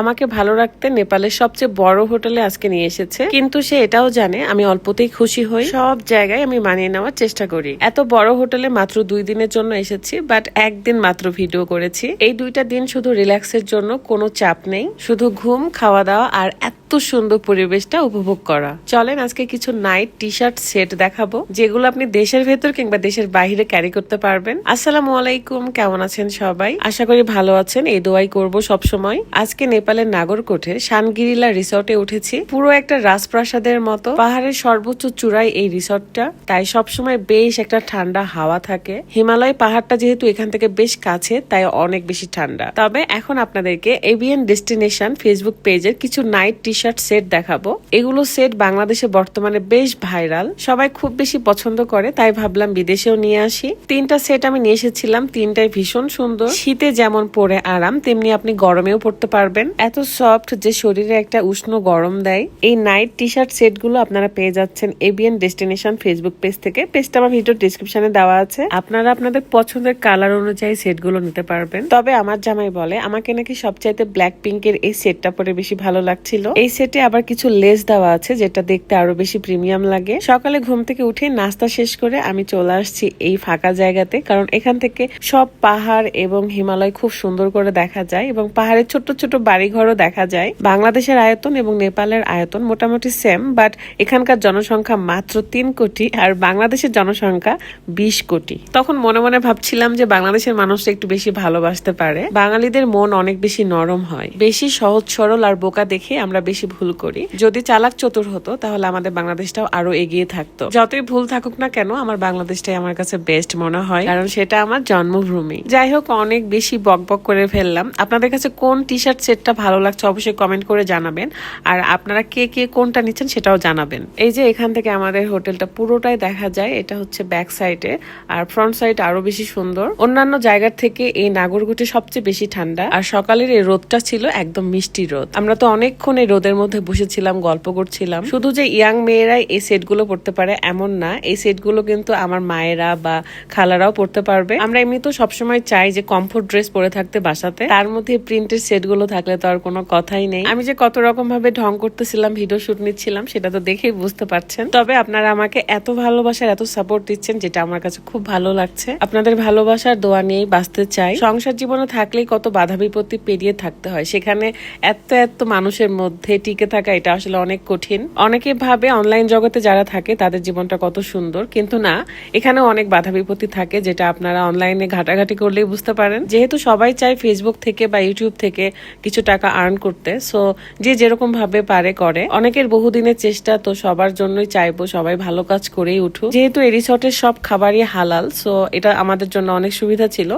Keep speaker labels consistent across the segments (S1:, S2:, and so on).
S1: আমাকে ভালো রাখতে নেপালের সবচেয়ে বড় হোটেলে আজকে নিয়ে এসেছে। কিন্তু সে এটাও জানে, আমি অল্পতেই খুশি হই। সব জায়গায় আমি মানিয়ে নেওয়ার চেষ্টা করি। এত বড় হোটেলে মাত্র দুই দিনের জন্য এসেছি, বাট একদিন মাত্র ভিডিও করেছি। এই দুইটা দিন শুধু রিল্যাক্সের জন্য কোনো চাপ নেই, শুধু ঘুম খাওয়া দাওয়া আর এত সুন্দর পরিবেশটা উপভোগ করা। চলেন আজকে কিছু নাইট টি শার্ট সেট দেখাবো, যেগুলো আপনি দেশের ভেতর কিংবা দেশের বাইরে ক্যারি করতে পারবেন। আসসালামু আলাইকুম, কেমন আছেন সবাই? আশা করি ভালো আছেন, এই দোয়াই করব সব সময় আজকে নেপালের নাগরকোটের শানগিরিলা রিসর্টে উঠেছি। পুরো একটা রাজপ্রাসাদের মতো। পাহাড়ের সর্বোচ্চ চূড়ায় এই রিসর্টটা। তাই সবসময় বেশ একটা ঠান্ডা হাওয়া থাকে। হিমালয় পাহাড়টা যেহেতু এখান থেকে বেশ কাছে, তাই অনেক বেশি ঠান্ডা। তবে এখন আপনাদেরকে এভিয়ান ডেস্টিনেশন ফেসবুক পেজের কিছু নাইট টি শার্ট সেট দেখাবো। এগুলো সেট বাংলাদেশে বর্তমানে বেশ ভাইরাল। সবাই খুব বেশি পছন্দ করে, তাই ভাবলাম বিদেশেও নিয়ে আসি। তিনটা সেট আমি নিয়ে এসেছিলাম। তিনটাই ভীষণ সুন্দর। শীতে যেমন পরে আরাম, তেমনি আপনি গরমেও পড়তে পারবেন। এত সফট যে শরীরে একটা উষ্ণ গরম দেয়, এই নাইট টি শার্ট সেটগুলো আপনারা পেয়ে যাচ্ছেন এবিএন ডেস্টিনেশন ফেসবুক পেজ থেকে। পেজটা আমার ভিডিও ডিসক্রিপশনে দেওয়া আছে। আপনারা আপনাদের পছন্দের কালার অনুযায়ী সেটগুলো নিতে পারবেন। তবে আমার জামাই বলে, আমাকে নাকি সবচাইতে ব্ল্যাক পিঙ্কের এই সেটটা পরে বেশি ভালো লাগছিল। এই সেটে আবার কিছু লেস দেওয়া আছে, যেটা দেখতে আরও বেশি প্রিমিয়াম লাগে। সকালে ঘুম থেকে উঠে নাস্তা শেষ করে আমি চলে আসছি এই ফাঁকা জায়গাতে, কারণ এখান থেকে সব পাহাড় এবং হিমালয় খুব সুন্দর করে দেখা যায় এবং পাহাড়ের ছোট ছোট বাড়িঘরও দেখা যায়। বাংলাদেশের আয়তন এবং নেপালের আয়তন মোটামুটি সেম বাট এখানকার জনসংখ্যা মাত্র তিন কোটি আর বাংলাদেশের জনসংখ্যা বিশ কোটি। তখন মনে মনে ভাবছিলাম যে বাংলাদেশের মানুষটা একটু বেশি ভালোবাসতে পারে। বাঙালিদের মন অনেক বেশি নরম হয়। বেশি সহজ, সরল আর বোকা দেখে আমরা বেশি ভুল করি। যদি চালাক চতুর হতো, তাহলে আমাদের বাংলাদেশটাও আরও এগিয়ে থাকতো। যতই ভুল থাকুক না কেন, আমার বাংলাদেশটাই আমার কাছে বেস্ট মনে হয়, কারণ সেটা আমার জন্মভূমি। যাই হোক, অনেক বেশি বক বক করে ফেললাম। আপনাদের কাছে কোন টি শার্ট সেটটা ভালো লাগছে, অবশ্যই কমেন্ট করে জানাবেন। আর আপনারা কে কে কোনটা নিচ্ছেন সেটাও জানাবেন। এই যে এখান থেকে আমাদের হোটেলটা পুরোটাই দেখা যায়, এটা হচ্ছে ব্যাক সাইডে আর ফ্রন্ট সাইড আরও বেশি সুন্দর। অন্যান্য জায়গার থেকে এই নাগরগুটি সবচেয়ে বেশি ঠান্ডা। আর সকালের এই রোদটা ছিল একদম মিষ্টি রোদ। আমরা তো অনেকক্ষণ এই রোদের মধ্যে বসেছিলাম, গল্প করছিলাম। শুধু যে ইয়াং মেয়েরাই এই সেটগুলো পড়তে পারে এমন না, এই সেটগুলো কিন্তু আমার মায়েরা বা খালারাও পড়তে পারবে। আমরা এমনি তো সবসময় চাই যে কমফোর্ট ড্রেস পরে থাকতে বাসাতে। তার মধ্যে প্রিন্টের সেটগুলো থাকলে তো আর কোনো কথাই নেই। আমি যে কত রকম ভাবে ঢং করতেছিলাম ভিডিও শুট নিচ্ছিলাম, সেটা তো দেখেই বুঝতে পারছেন। তবে আপনারা আমাকে এত ভালোবাসার এত সাপোর্ট দিচ্ছেন, যেটা আমার কাছে খুব ভালো লাগছে। আপনাদের ভালোবাসার দোয়া নিয়েই বাঁচতে চাই। সংসার জীবনে থাকলেই কত বাধা বিপত্তি পেরিয়ে থাকতে হয়। সেখানে এত এত মানুষের মধ্যে টিকে থাকা, এটা আসলে অনেক কঠিন। অনেকে ভাবে অনলাইন জগতে যারা থাকে, তাদের জীবনটা কত সুন্দর। কিন্তু না এখানে অনেক বাধা বিপত্তি থাকে, যেটা আপনারা অনলাইনে ঘাটাঘাটি করলেই বুঝতে পারেন। যেহেতু সবাই চায় ফেসবুক থেকে বা ইউটিউব থেকে কিছু টাকা আর্ন করতে। সো যে যেরকম ভাবে পারে, করে। অনেকের বহুদিনের চেষ্টা তো সবার জন্যই চাইব, সবাই ভালো কাজ করেই উঠুক। যেহেতু এই রিসর্টের সব খাবারই হালাল সো এটা আমাদের জন্য অনেক সুবিধা ছিল।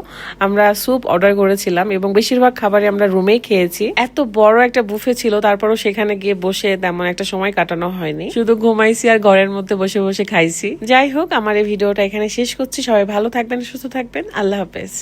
S1: আমরা স্যুপ অর্ডার করেছিলাম এবং বেশিরভাগ খাবারই আমরা রুমেই খেয়েছি। এত বড় একটা বুফে ছিল, তারপরও সেখানে গিয়ে বসে তেমন একটা সময় কাটানো হয়নি। শুধু ঘুমাইছি আর ঘরের মধ্যে বসে বসে খাইছি। যাই হোক, আমার এই ভিডিওটা এখানে শেষ করছি। সবাই ভালো থাকবেন, সুস্থ থাকবেন। আল্লাহ হাফেজ।